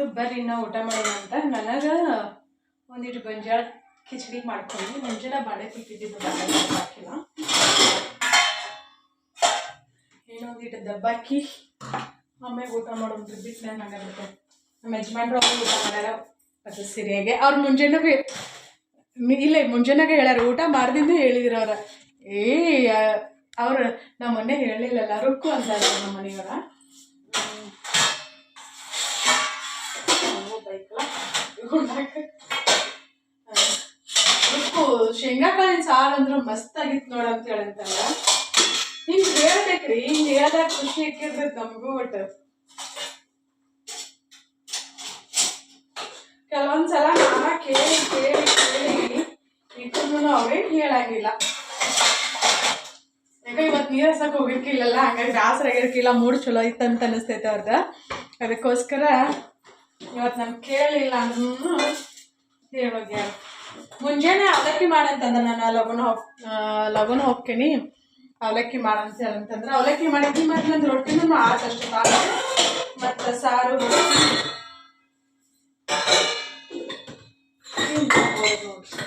ಆತು ಬರ್ರಿ ನಾವು ಊಟ ಮಾಡೋಣ ಅಂತ. ನನಗೆ ಒಂದಿಟ್ಟು ಗೊಂಜಾಳ ಕಿಚಡಿ ಮಾಡ್ಕೊಂಡು ಮುಂಜಾನೆ ಬಾಳೆ ತಿಕ್ಕಿದ್ದು ಹಾಕಿಲ್ಲ. ಏನೋ ಒಂದಿಟ್ಟು ದಬ್ಬಾಕಿ ಆಮೇಲೆ ಊಟ ಮಾಡೋದು ಬಿಟ್ಟು ನಾನು ಹಂಗಾಗುತ್ತೆ. ನಮ್ಮ ಯಜಮಾನ್ರು ಅವರು ಊಟ ಮಾಡ್ಯಾರ ಅದು ಸರಿಯಾಗಿ. ಅವ್ರು ಮುಂಜಾನೆ ಇಲ್ಲ, ಮುಂಜಾನಾಗೆ ಹೇಳ್ಯಾರ, ಊಟ ಮಾಡ್ದಿಂದ ಹೇಳಿದ್ರು ಅವ್ರ. ಏ, ಅವ್ರು ನಮ್ಮ ಮೊನ್ನೆ ಹೇಳಲಿಲ್ಲ ರುಕ್ಕು ಅಂತಾರೆ ನಮ್ಮ ಮನೆಯವರ ರುಕ್ಕು ಶೇಂಗಾಕಾಳಿನ ಸಾರು ಅಂದ್ರೆ ಮಸ್ತ್ ಆಗಿತ್ತು ನೋಡ ಅಂತ ಹೇಳಂತಲ್ಲ. ಹಿಂಗ್ ಹೇಳ್ಬೇಕ್ರಿ, ಹಿಂಗ್ ಹೇಳ್ದಾಗ ಖುಷಿ ಆಕಿರ್ತೈತಿ ನಮಗೂ ಬಟ್ ಕೆಲವೊಂದ್ಸಲ ನಾನ ಕೇಳಿ ಕೇಳಿ ಕೇಳಿ ಇದನ್ನು ಅವ್ರೇನ್ ಹೇಳಂಗಿಲ್ಲ. ಯಾಕೆ ಇವತ್ತು ನೀರ್ ಹಸಕ್ ಹೋಗಿರ್ಕಿಲ್ಲಲ್ಲ, ಹಂಗಾಗಿ ಬೇಸರ ಆಗಿರ್ಕಿಲ್ಲ ಮೂಡ್ ಚಲೋ ಇತ್ತು ಅಂತ ಅನಿಸ್ತೈತೆ ಅವ್ರದ. ಅದಕ್ಕೋಸ್ಕರ ಇವತ್ತು ನಮ್ಗೆ ಕೇಳಿಲ್ಲ ಅಂದ್ರೂ ಹೇಳೋಗ್ಯಾರ ಮುಂಜಾನೆ ಅವಲಕ್ಕಿ ಮಾಡಂತಂದ ನಾನು ಲಗುನ ಹೋಗ್ ಲಗುನ ಹೋಗ್ತೀನಿ. ಅವಲಕ್ಕಿ ಮಾಡಂತ ಅಂತಂದ್ರೆ, ಅವಲಕ್ಕಿ ಮಾಡಿದ್ವಿ ಮತ್ತೆ ನಂದು ರೊಟ್ಟಿನೂ ಆದಷ್ಟು ಮತ್ತು ಸಾರು ರೊಟ್ಟಿ ತಿನ್ಬೋದು ನೋಡ್ರಿ.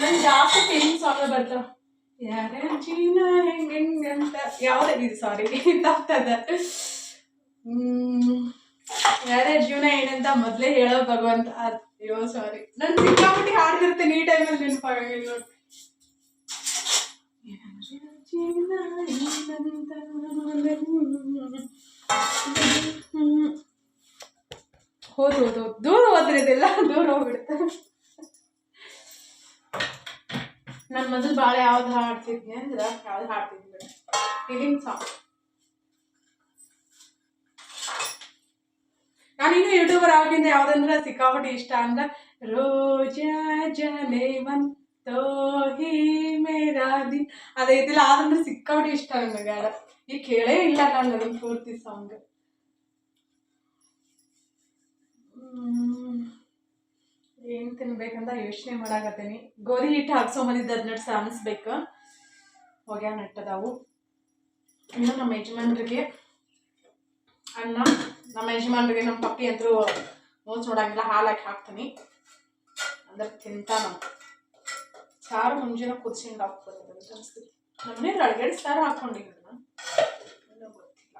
ನನ್ ಜಾಸ್ತಿ ಫೀಲಿಂಗ್ ಸಾಂಗ್ ಬರ್ತಾವ ಯಾರೇ ಜೀವನ ಹೆಂಗ್ ಹೆಂಗ್ ಅಂತ ಯಾವ್ದ ಇದು ಸಾರಿ ತಪ್ತದ ಯಾರ್ಯಾರ ಜೀವನ ಏನಂತ ಮೊದಲೇ ಹೇಳೋ ಭಗವಂತ, ಅಯ್ಯೋ ಸಾರಿ ನನ್ ಸಿಕ್ಕಾಪಟ್ಟಿ ಹಾಡ್ತಿರ್ತೇನೆ ಈ ಟೈಮಲ್ಲಿ ನೆನಪಾಗಂಗಿಲ್ಲ ನೋಡಿ. ಹೋದ್ ಹೋದ್ ದೂರ ಹೋದ್ರೆ ಇದೆಲ್ಲ, ದೂರ ಹೋಗ್ಬಿಡುತ್ತೆ. ನಾನು ಮೊದಲು ಭಾಳ ಯಾವ್ದು ಹಾಡ್ತಿದ್ನಿ ಅಂದ್ರೆ ಯಾವ್ದು ಹಾಡ್ತಿದ್ನಿ ಫೀಲಿಂಗ್ ಸಾಂಗ್ ನಾನಿನ್ನು ಯೂಟ್ಯೂಬರ್ ಆಗಿಂದ ಯಾವ್ದಂದ್ರೆ ಸಿಕ್ಕಾಪಟ್ಟೆ ಇಷ್ಟ ಅಂದ್ರೆ, ರೋಜಾ ಜನೇವನ್ ತೋಹಿ ಮೇರಾ ದಿನ್ ಅದೈತಿಲ್ಲ ಆದ್ರೆ ಸಿಕ್ಕಾಪಟ್ಟೆ ಇಷ್ಟ ನನಗೆ ಅದ ಈಗ ಕೇಳೇ ಇಲ್ಲ ನಾನು ಅದನ್ನ ಪೂರ್ತಿ ಸಾಂಗ್ ಏನು ತಿನ್ಬೇಕಂತ ಯೋಚನೆ ಮಾಡಾಕತ್ತೀನಿ. ಗೋಧಿ ಹಿಟ್ಟು ಹಾಕ್ಸೊಂಬಂದಿದ್ದು ಅದ್ ನಟ್ಸ್ ಅನಿಸ್ಬೇಕು ಹೋಗ್ಯಾ ನಟ್ಟದಾವು. ಇನ್ನು ನಮ್ಮ ಯಜಮಾನ್ರಿಗೆ ಅನ್ನ, ನಮ್ಮ ಯಜಮಾನ್ರಿಗೆ ನಮ್ಮ ಪಪ್ಪಿ ಅಂತೂ ಮೋಸ್ ನೋಡಂಗಿಲ್ಲ ಹಾಲು ಹಾಕಿ ಹಾಕ್ತೀನಿ. ಅಂದ್ರೆ ತಿಂತಾನ ಸಾರು ಮುಂಜಾನೆ ಕುದಿಸಿಂದ ಹಾಕ್ಬೋದು ಅಂತ ನಮ್ಮನೇಲಿ ಅಡ್ಗೆಡಿ ಸಾರು ಹಾಕೊಂಡಿಲ್ಲ ನಾನು ಗೊತ್ತಿಲ್ಲ.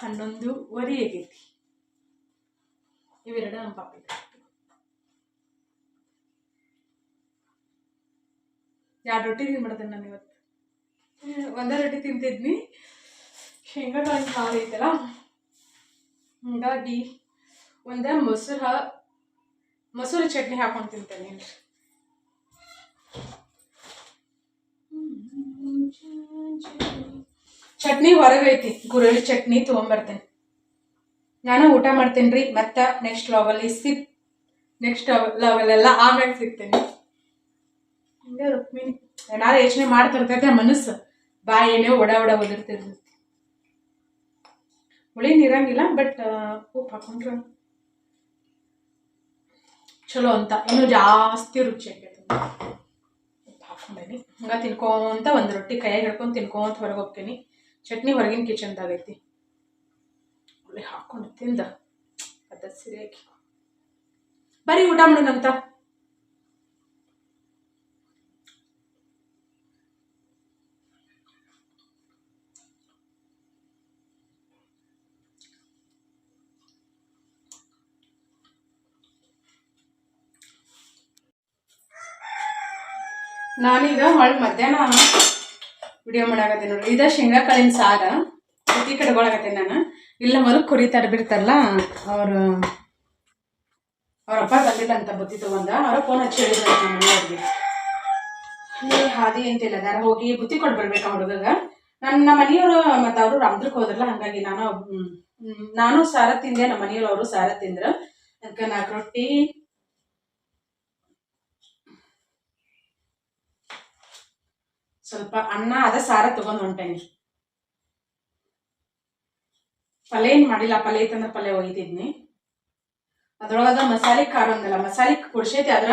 ಹನ್ನೊಂದುವರೆ ಆಗೈತಿ. ಇವೆರಡು ನಮ್ಮ ಪಾಪಿಗೆ ಎರಡು ರೊಟ್ಟಿ ತಿನ್ಬಿಡ್ತೇನೆ ನಾನು ಇವತ್ತು? ಒಂದೇ ರೊಟ್ಟಿ ತಿಂತಿದ್ನಿ. ಶೇಂಗಾ ಕಾಳಿನ ಸಾರು ಐತಲ್ಲ? ಹಂಗಾಗಿ ಒಂದೇ ಮೊಸರು ಮೊಸರು ಚಟ್ನಿ ಹಾಕೊಂಡು ತಿಂತೇನೆ ಚಟ್ನಿ ಹೊರಗೈತಿ ಗುರಳಿ ಚಟ್ನಿ ತೊಗೊಂಬರ್ತೇನೆ. ನಾನು ಊಟ ಮಾಡ್ತೀನಿ ರೀ ಮತ್ತೆ ನೆಕ್ಸ್ಟ್ ಲಾಗಲ್ಲಿ ಸಿಕ್ ನೆಕ್ಸ್ಟ್ ಲಾಗಲ್ಲೆಲ್ಲ ಆಮೇಲೆ ಸಿಗ್ತೇನೆ. ಹಿಂಗೆ ರುಕ್ಮಿಣಿ ಏನಾದ್ರು ಯೋಚನೆ ಮಾಡ್ತಿರ್ತೈತೆ ಮನಸ್ಸು. ಬಾಯಿನೇ ಒಡ ಒಡ ಒದಿರ್ತೈತಿ ಹುಳಿ ನೀರಂಗಿಲ್ಲ ಬಟ್ ಉಪ್ಪು ಹಾಕೊಂಡ್ರೆ ಚಲೋ ಅಂತ. ಇನ್ನೂ ಜಾಸ್ತಿ ರುಚಿ ಆಗ್ತೈತೆ. ಉಪ್ಪು ಹಾಕೊಂಡೇನಿ. ಹಂಗ ತಿನ್ಕೊಂತ ಒಂದು ರೊಟ್ಟಿ ಕೈಯಾಗಿ ಹಿಡ್ಕೊಂಡು ತಿನ್ಕೊಂತ ಹೊರಗೆ ಹೋಗ್ತೀನಿ. ಚಟ್ನಿ ಹೊರಗಿನ ಕಿಚನ್ದಾಗ ಐತಿ ಹಾಕ್ಕೊಂಡು ಹಾಕೊಂಡು ತಿಂದ. ಅದ ಸರಿಯಾಗಿ. ಬರೀ ಊಟ ಮಾಡೋಣಂತ ನಾನೀಗ ಹೊಳ್ ಮಧ್ಯಾಹ್ನ ವಿಡಿಯೋ ಮಾಡಾಕತ್ತೀನಿ ನೋಡ್ರಿ. ಇದ ಶೇಂಗಾ ಕಾಳಿನ ಸಾರ ಕಡೆ ಕಟ್ಕೊಳಕತ್ತೀನಿ ನಾನು. ಇಲ್ಲ ಮೊದಲು ಕುರಿ ಬಿಡ್ತಾರಲ್ಲ, ಅವರು, ಅವ್ರ ಅಪ್ಪ ಬಂದಿಲ್ಲಂತ ಬುತ್ತಿ ತಗೊಂಡ, ಅವ್ರ ಫೋನ್ ಹಚ್ಚಿ ಹೇಳಿದ್ರು ಹಾದಿ ಅಂತಿಲ್ಲ ಅದಾರ ಹೋಗಿ ಬುತ್ತಿ ಕೊಟ್ಟು ಆ ಹುಡುಗಗ. ನನ್ನ ಮನೆಯವರು ಮತ್ತು ಅವರು ರಾಮದುರ್ಗಕ್ಕೆ ಹೋದ್ರಲ್ಲ, ಹಾಗಾಗಿ ನಾನು ನಾನು ಸಾರ ತಿಂದೆ, ನಮ್ಮ ಮನೆಯವ್ರು ಅವರು ಸಾರ ತಿಂದ್ರು. ಅದಕ್ಕೆ ನಾಲ್ಕು ರೊಟ್ಟಿ, ಸ್ವಲ್ಪ ಅನ್ನ, ಅದ ಸಾರ ತಗೊಂಡ್ ಹೊಂಟೇನಿ. ಪಲ್ಯ ಏನು ಮಾಡಿಲ್ಲ, ಪಲ್ಯ ಐತಂದ್ರೆ ಪಲ್ಯ ಒಯ್ತಿದ್ನಿ ಅದ್ರೊಳಗೆ ಮಸಾಲೆ ಖಾರ ಒಂದಲ್ಲ, ಮಸಾಲೆ ಕುಡ್ಸೈತಿ ಆದ್ರ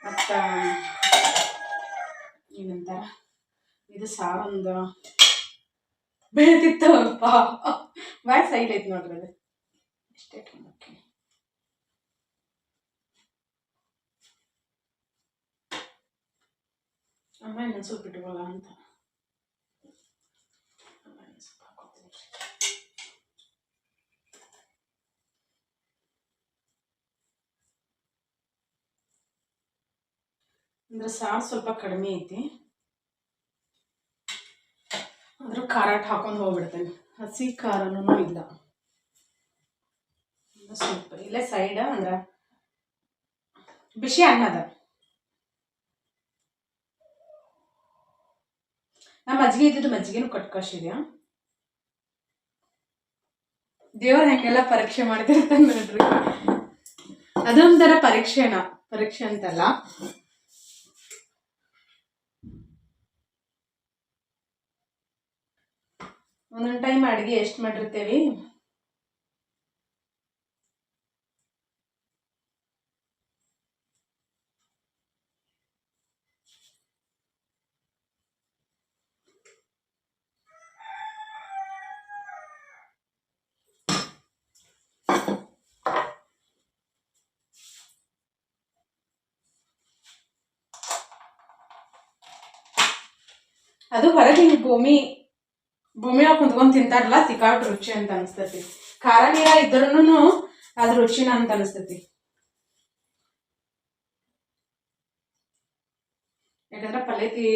ಮತ್ತ ಏನಂತಾರ, ಇದು ಸಾರೊಂದು ಬೆಳೆದಿತ್ತವಪ್ಪ ಬಾಯ್ ಸೈಡ್ ಐತಿ ನೋಡ್ರಿ ಅದು. ಇಷ್ಟೇ ಅಮ್ಮ ಇನ್ನೊಂದು ಸ್ವಲ್ಪ ಇಟ್ಕೊಳ್ಳ ಅಂತ ಅಮ್ಮ ಇನ್ನೊಂದ್ ಸ್ವಲ್ಪ ಹಾಕ್ಕೊತೀನಿ. ಅಂದ್ರೆ ಸಾರು ಸ್ವಲ್ಪ ಕಡಿಮೆ ಐತಿ. ಅದ್ರ ಖಾರಾಟ ಹಾಕೊಂಡು ಹೋಗ್ಬಿಡ್ತೇನೆ. ಹಸಿ ಖಾರನೂ ಇಲ್ಲ. ಸ್ವಲ್ಪ, ಇಲ್ಲೇ ಸೈಡ್ ಅಂದ್ರ ಬಿಸಿ ಅನ್ನದ ನಮ್ಮ ಮಜ್ಜಿಗೆ ಇದ್ದಿದ್ದು ಮಜ್ಜಿಗೆನೂ ಕಟ್ಕೊಸಿದ್ಯಾ ದೇವ್ರ ಹೆಂಗೆಲ್ಲ ಪರೀಕ್ಷೆ ಮಾಡ್ತಿರ್ತಾನೆ ನೋಡ್ರಿ. ಅದೊಂಥರ ಪರೀಕ್ಷೆನ? ಪರೀಕ್ಷೆ ಅಂತಲ್ಲ. ಒಂದೊಂದು ಟೈಮ್ ಅಡುಗೆ ಎಷ್ಟು ಮಾಡಿರ್ತೇವೆ? ಅದು ಹೊರಗೆ ಭೂಮಿ ಭೂಮಿ ಒಳಗೆ ಕುಂತ್ಕೊಂಡ್ ತಿಂತಾರಲ್ಲ ತಿಕಾಟ್ ರುಚಿ ಅಂತ ಅನಿಸ್ತತಿ. ಖಾರ ನೀರ ಇದ್ರೂ ಅದ್ ರುಚಿನ ಅಂತ ಅನಿಸ್ತತಿ. ಯಾಕಂದ್ರೆ ಪಲ್ಯತಿ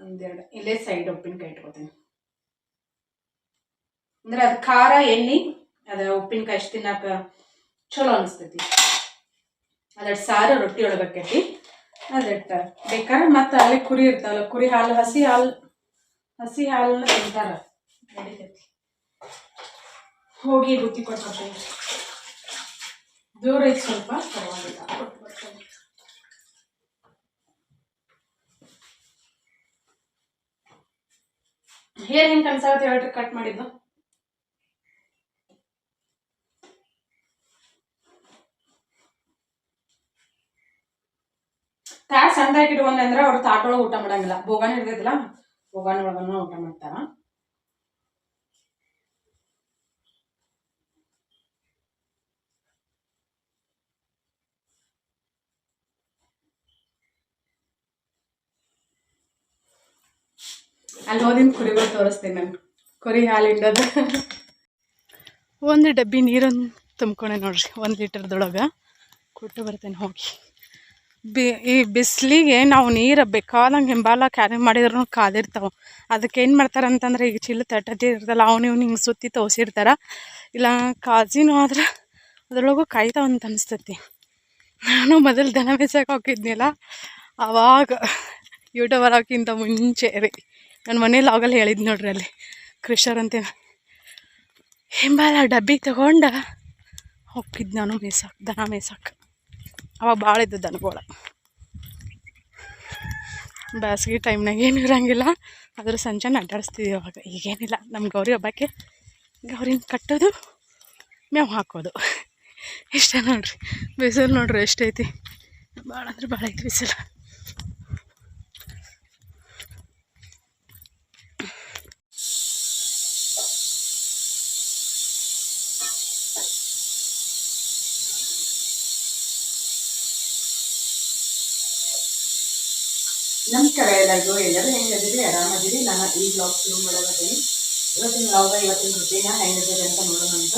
ಒಂದೆರಡು, ಇಲ್ಲೇ ಸೈಡ್ ಉಪ್ಪಿನಕಾಯಿ ಇಟ್ಕೋತೀನಿ. ಅಂದ್ರೆ ಅದು ಖಾರ, ಎಣ್ಣೆ, ಅದ ಉಪ್ಪಿನಕಾಯಿ ಅಷ್ಟು ತಿನ್ನಾಕ ಚಲೋ ಅನಿಸ್ತೈತಿ. ಅದರ ಸಾರು ರೊಟ್ಟಿ ಒಳಗಾಕೈತಿ ಅದಟ್ಟು ಬೇಕಾದ್ರೆ ಮತ್ತೆ ಅಲ್ಲಿ ಕುರಿ ಇರ್ತಾವಲ್ಲ, ಕುರಿ ಹಾಲು, ಹಸಿ ಹಾಲು ಹಸಿ ಹಾಲನ್ನ ತಿಂತಾರ. ನಡೀತೈತಿ ಹೋಗಿ ಬುತ್ತಿ ಕೊಟ್ಬಿಡ್ತೀನಿ ದೂರ ಐತಿ ಸ್ವಲ್ಪ ಪರವಾಗಿಲ್ಲ. ಕೊಟ್ಬಿಡ್ತೀನಿ ಹೇರ್ ಕನ್ಸಾಗತ್ತೆ ಹೇಳ್ರಿ ಕಟ್ ಮಾಡಿದ್ದು? ತಾಟ್ ಸಣ್ಣದಾಗಿ ಇಡುವಂದ್ರೆ ಅವ್ರ ಅವ್ರು ತಾಟೊಳಗೆ ಊಟ ಮಾಡಂಗಿಲ್ಲ. ಭೋಗನ ಇರ್ತೈತಿಲ್ಲ? ಒಳಗನ ಊಟ ಮಾಡ್ತಾರ? ಅಲ್ಲಿ ಹೋದಿನ ಕುರಿಗಳು ತೋರಿಸ್ತೀನಿ ನಾನು. ಕುರಿ ಹಾಲು ಒಂದು ಡಬ್ಬಿ ನೀರನ್ನು ತುಂಬ್ಕೊಂಡೆ ನೋಡ್ರಿ, ಒಂದು ಲೀಟರ್ದೊಳಗೆ. ಕೊಟ್ಟು ಬರ್ತೇನೆ ಹೋಗಿ. ಬಿ, ಈ ಬಿಸಿಲಿಗೆ ನಾವು ನೀರು ಬೇಕಾದಂಗೆ ಹಿಂಬಾಲ ಕ್ಯಾರಿ ಮಾಡಿದ್ರು ಕಾದಿರ್ತಾವೆ. ಅದಕ್ಕೆ ಏನು ಮಾಡ್ತಾರೆ ಅಂತಂದ್ರೆ, ಈಗ ಚಿಲ್ಲು ತಟ್ಟತಿ ಇರ್ತಲ್ಲ ಅವ್ನು ಇವ್ನು ಹಿಂಗೆ ಸುತ್ತಿ ತೋಸಿರ್ತಾರೆ ಇಲ್ಲ, ಕಾಜಿನೂ ಆದ್ರೆ ಅದ್ರೊಳಗೂ ಕಾಯ್ತಾವ ಅಂತ ಅನಿಸ್ತತಿ. ನಾನು ಮೊದಲು ದನ ಬೇಸಕ್ಕೆ ಹೋಗಿದ್ನಲ್ಲ ಆವಾಗ ಯೂಟ್ಯೂಬ್ ಹಾಕಿಂತ ಮುಂಚೆ, ರೀ ನನ್ನ ಮನೇಲಿ ಆಗಲ್ಲ ಹೇಳಿದ್ದು ನೋಡ್ರಿ ಅಲ್ಲಿ, ಕೃಷರ್ ಅಂತ ಹಿಂಬಾಲ ಡಬ್ಬಿ ತಗೊಂಡು ಹೋಗಿದ್ದು ನಾನು ಮೇಯ್ಸಕ್ಕೆ ದನ ಮೇಯ್ಸಕ್ಕೆ ಅವಾಗ ಭಾಳ ಇದ್ದದ್ದು ದನಗಳ ಬೇಸಿಗೆ ಟೈಮ್ನಾಗ ಏನು ಇರೋಂಗಿಲ್ಲ. ಅದ್ರ ಸಂಜೆ ಅಡ್ಡಾಡಿಸ್ತಿದ್ವಿ ಅವಾಗ. ಈಗೇನಿಲ್ಲ. ನಮ್ಮ ಗೌರಿ ಹಬ್ಬಕ್ಕೆ ಗೌರಿನ ಕಟ್ಟೋದು ಮೇವು ಹಾಕೋದು. ಇಷ್ಟ ನೋಡ್ರಿ. ಬಿಸಿಲು ನೋಡ್ರಿ ಎಷ್ಟೈತಿ. ಭಾಳ ಅಂದ್ರೆ ಭಾಳ ಐತಿ ಬಿಸಿಲು. ನಮಸ್ಕಾರ ಎಲ್ಲರಿಗೂ ಎಲ್ಲರೂ ಹೆಂಗದಿರಿ ಆರಾಮದಿರಿ ನಾನು ಈ ಬ್ಲಾಗ್ ಶುರು ಮಾಡೋದೀನಿ ಇವತ್ತಿನ ಬ್ಲಾಗ ಇವತ್ತಿನ ರುಟೀನ ಹೆಂಗದಿರಿ ಅಂತ ನೋಡೋಣ ಅಂತ.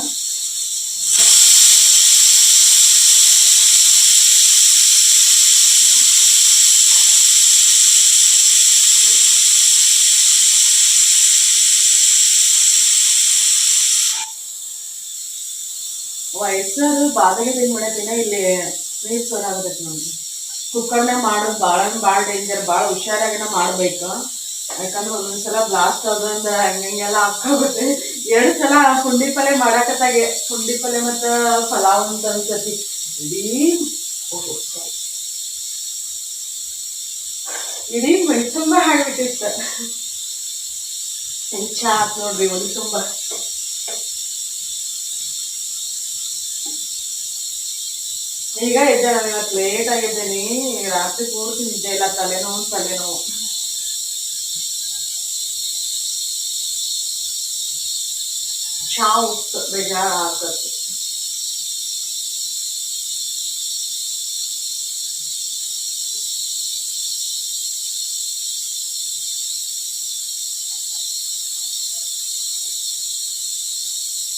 ವಯಸ್ಸಾದ್ರು ಬಾದಾಗಿ ತಿಂದು ಮಾಡತ್ತಿನ ಇಲ್ಲಿ ನೀರು ಸೋರ್ ಆಗತೈತಿ ನಮ್ಗೆ ಕುಕ್ಕರ್ನಾಗ ಮಾಡೋದು ಭಾಳ ಭಾಳ ಡೇಂಜರ್ ಭಾಳ ಹುಷಾರಾಗಿನ ಮಾಡ್ಬೇಕು. ಯಾಕಂದ್ರೆ ಒಂದೊಂದ್ಸಲ ಬ್ಲಾಸ್ಟ್ ಆಗೋದ್ರಿಂದ ಹಂಗಂಗೆಲ್ಲ ಹಾಕೋಗುತ್ತೆ ಎರಡು ಸಲ ಪುಂಡಿ ಪಲ್ಯ ಮಾಡಾಕತ್ತಾಗೆ. ಪುಂಡಿ ಪಲ್ಯ ಮತ್ತು ಪಲಾವ್ ಅಂತ ಅನ್ಸತಿ. ಇಡೀ ಇಡೀ ಮೈ ತುಂಬ ಆಗ್ಬಿಟ್ಟಿತ್ತು ಹೆಂಚ ನೋಡ್ರಿ ಒಂದು ತುಂಬ. ಈಗ ಎದ್ದೆ ನಾನು ಇವತ್ತು ಲೇಟ್ ಆಗಿದ್ದೀನಿ. ರಾತ್ರಿ ಪೂರ್ತಿ ನಿದ್ದೆ ಇಲ್ಲ, ತಲೆನೋವು ತಲೆನೋವು. ಚಾ ಉಪ್ಪು ಬೇಜಾರು ಹಾಕತ್ತು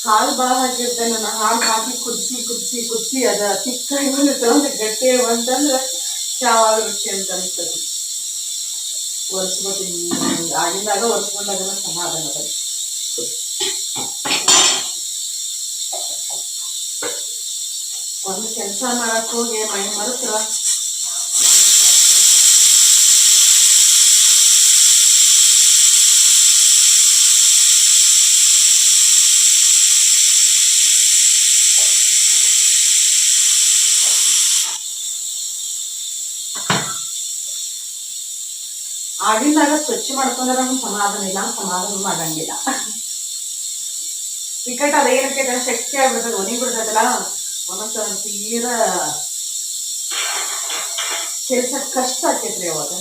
ಹಾಲು ಭಾಳ ಹಾಕಿರ್ತ ನನ್ನ ಹಾಲು ಹಾಕಿ ಕುದಿಸಿ ಕುದಿಸಿ ಕುದಿಸಿ ಅದ. ತಿಕ್ಕಾಗಿ ಇವನು ಒಂದು ಗಟ್ಟಿ ಬಂತಂದ್ರೆ ಚಾವಾಗ ರುಚಿ ಅಂತ ಅನ್ಸ್ತದೆ ಒರೆಸ್ಕೊತೀನಿ. ಆಗಿಂದಾಗ ಒರೆಸ್ಕೊಂಡಾಗ ಸಮಾಧಾನ ಅದ ಒಂದು ಕೆಲಸ ಮಾಡಕ್ಕೆ ಹೋಗಿ ಮೈ ಮರೆತ್ರ. ಆಗಿಂದಾಗ ಸ್ವಚ್ಛ ಮಾಡ್ಕೊಂಡ್ರೆ ನಮ್ಗೆ ಸಮಾಧಾನ ಇಲ್ಲ, ಸಮಾಧಾನ ಮಾಡಂಗಿಲ್ಲ. ವಿಕಟ್ ಅದೇನಕ್ಕೆ ಶಕ್ತಿ ಆಗ್ಬಿಡ್ತದೆ ಒಣಗಿ ಬಿಡ್ತದಲ್ಲ? ಒಂದೊಂದ್ಸಲ ತೀರ ಕೆಲಸ ಕಷ್ಟ ಆಕೈತ್ರಿ ಅವಾಗ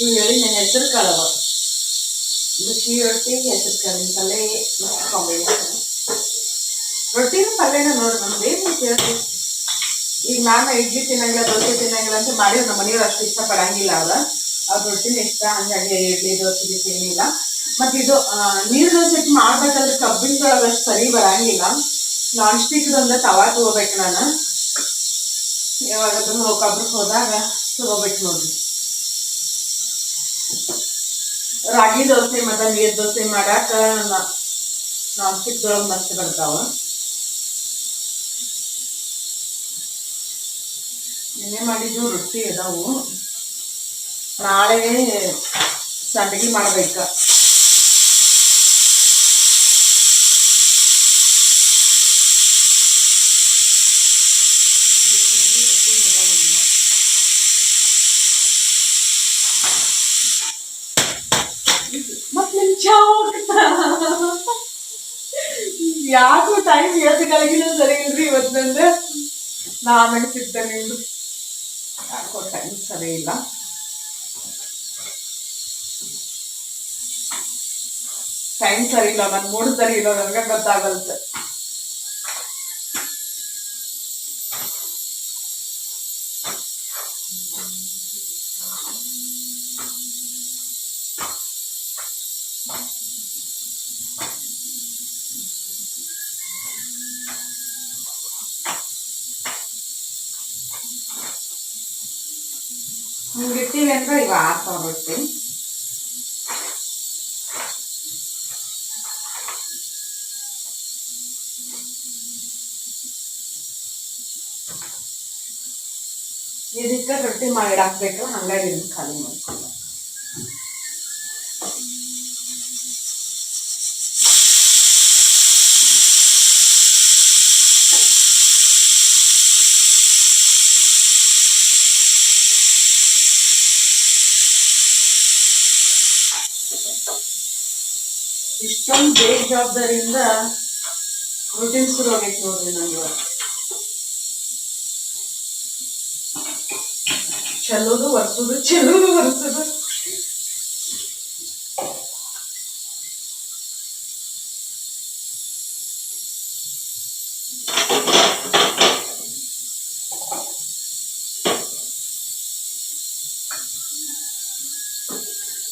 ಇವು ಹೇಳಿನ ಹೆಸರು ಬಿಸಿ ರೊಟ್ಟಿ ಹೆಸರು ಕಾಳಿನ ಪಲ್ಯ ಮಸ್ತ್ ಕಾಂಬಿನೇಷನ್ ರೊಟ್ಟಿನ ಪಲ್ಯನ ನೋಡಿ ನಮ್ದು ಏನು ಹೇಳ್ತೀವಿ ಈಗ ನಾನು ಇಡ್ಲಿ ತಿನ್ನಂಗಿಲ್ಲ ದೋಸೆ ತಿನ್ನಂಗಿಲ್ಲ ಅಂತ ಮಾಡಿ ನಮ್ಮ ಮನೆಯವ್ರು ಅಷ್ಟು ಪಡಂಗಿಲ್ಲ ಅವ್ರ ಅವ್ರ ರೊಟ್ಟಿನ ಇಷ್ಟ ಹಂಗಾಗಿ ಇಡ್ಲಿ ದೋಸೆ ತಿನ್ನಿಲ್ಲ. ಏನಿಲ್ಲ ಮತ್ತು ಇದು ಆ, ನೀರು ದೋಸೆ ಮಾಡ್ಬೇಕಾದ್ರೆ ಕಬ್ಬಿನದೊಳಗೆ ಅಷ್ಟು ಸರಿ ಬರಂಗಿಲ್ಲ. ನಾನ್ ಸ್ಟಿಕ್ದೊಂದು ತವಾ ತಗೋಬೇಕು ನಾನು. ಯಾವಾಗಾದ್ರೂ ಕಬ್ಬಿಗೆ ಹೋದಾಗ ತಗೋಬೇಕು ನೋಡ್ರಿ. ರಾಗಿ ದೋಸೆ ಮತ್ತು ನೀರು ದೋಸೆ ಮಾಡಾಕ ನಾನ್ ಸ್ಟಿಕ್ದೊಳಗೆ ಮಸ್ತ್ ಬರ್ತಾವ. ನಿನ್ನೆ ಮಾಡಿದ್ದು ರೊಟ್ಟಿ ಅದಾವು. ನಾಳೆ ಸಂಡಿಗೆ ಮಾಡ್ಬೇಕ ಮತ್ ನಿನ್ ಯಾಕೋ ಟೈಮ್ ಇವತ್ತು ಕಲಗಿಲ್ಲ ಸರಿ ಇಲ್ರಿ ಇವತ್ತು ನಂದು? ನಾ ಆಮೇಲೆ ಸಿಗ್ತೇನೆ ಯಾಕೋ ಟೈಮ್ ಸರಿ ಇಲ್ಲ. ಟೈಮ್ ಸರಿ ಇಲ್ಲ ನನ್ನ ಮೂಡ್ ಸರಿ ಇಲ್ಲ ನನಗೆ ಗೊತ್ತಾಗಲ್ತೆ ಹಿಂಗೆ ಇಟ್ಟಿವಿ ಅಂದ್ರೆ ಇವ ಆರ್ತಾವ ರೊಟ್ಟಿ ಇದಕ್ಕೆ ರೊಟ್ಟಿ ಮಾಡಿ ಹಾಕ್ಬೇಕು ಹಂಗಾಗಿ ಇದನ್ನ ಖಾಲಿ ಮಾಡ್ಕೊಂಡು ಇಷ್ಟೊಂದು ಬೇಗ ಜವಾಬ್ದಾರಿಯಿಂದ ರೂಟೀನ್ ಶುರು ಆಗೈತೆ ನೋಡ್ರಿ ನಂಗೆ ಇವತ್ತು ಚೆಲ್ಲೋದು ಒರೆಸೋದು ಚೆಲ್ಲೋದು ಒರೆಸೋದು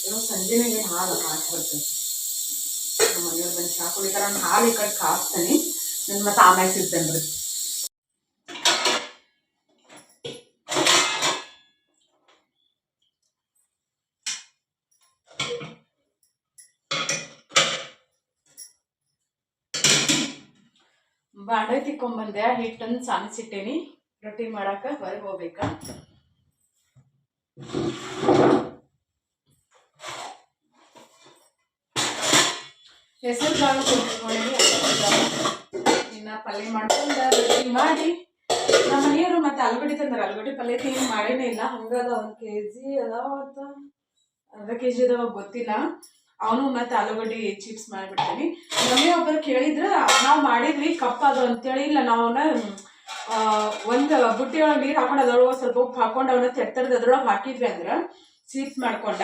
ಏನೋ ಸಂಜೆನಾಗೆ ಹಾಲು ಹಾಕ್ಬರ್ತೇನೆ ನಮ್ಮ ಮನೆಯವ್ರು ಬಂದು ಚಾ ಕುಡಿತಾರ ನಾನು ಹಾಲು ಈ ಕಡೆ ಕಾಸ್ತೀನಿ ನನ್ನ ಮತ್ತೆ ಆಮ್ಯಾಗ ಸಿಗ್ತೇನೆ ರೀ ಬಾಂಡೆ ತಿಕ್ಕೊಂಬಂದೆ ಹಿಟ್ಟನ್ನು ಸಾನಿಸಿಟ್ಟೇನಿ ರೊಟ್ಟಿ ಮಾಡಾಕ ಹೊರಗೆ ಹೋಗ್ಬೇಕ. ಹೆಸರು ಕಾಳು ಇನ್ನ ಪಲ್ಯ ಮಾಡ್ಕೊಂಡು ರೊಟ್ಟಿ ಮಾಡಿ. ನಮ್ಮ ಮನೆಯವರು ಮತ್ತೆ ಆಲೂಗಡ್ಡೆ ತಂದಾರ. ಆಲೂಗಡ್ಡೆ ಪಲ್ಯ ಏನು ಮಾಡೇನೇ ಇಲ್ಲ. ಹಂಗದ ಒಂದು ಕೆ ಜಿ ಅದಾವ ಅರ್ಧ ಕೆ ಜಿ ಅದಾವ ಗೊತ್ತಿಲ್ಲ. ಅವನು ಮತ್ತೆ ಆಲೂಗಡ್ಡೆ ಚಿಪ್ಸ್ ಮಾಡಿಬಿಡ್ತೀನಿ. ನಮಗೆ ಒಬ್ಬರು ಕೇಳಿದ್ರೆ, ನಾವು ಮಾಡಿದ್ವಿ, ಕಪ್ಪದು. ಅಂತೇಳಿ, ಇಲ್ಲ, ನಾವು ಅವನ್ನ ಒಂದು ಬುಟ್ಟಿ ಒಳಗೆ ನೀರು ಹಾಕೊಂಡು ಅದ್ರೊಳಗೆ ಸ್ವಲ್ಪ ಉಪ್ಪು ಹಾಕೊಂಡು ಅವನ್ನ ತೆಡ್ತಡ್ದು ಅದ್ರೊಳಗೆ ಹಾಕಿದ್ವಿ ಅಂದ್ರೆ ಚೀಪ್ಸ್ ಮಾಡ್ಕೊಂಡ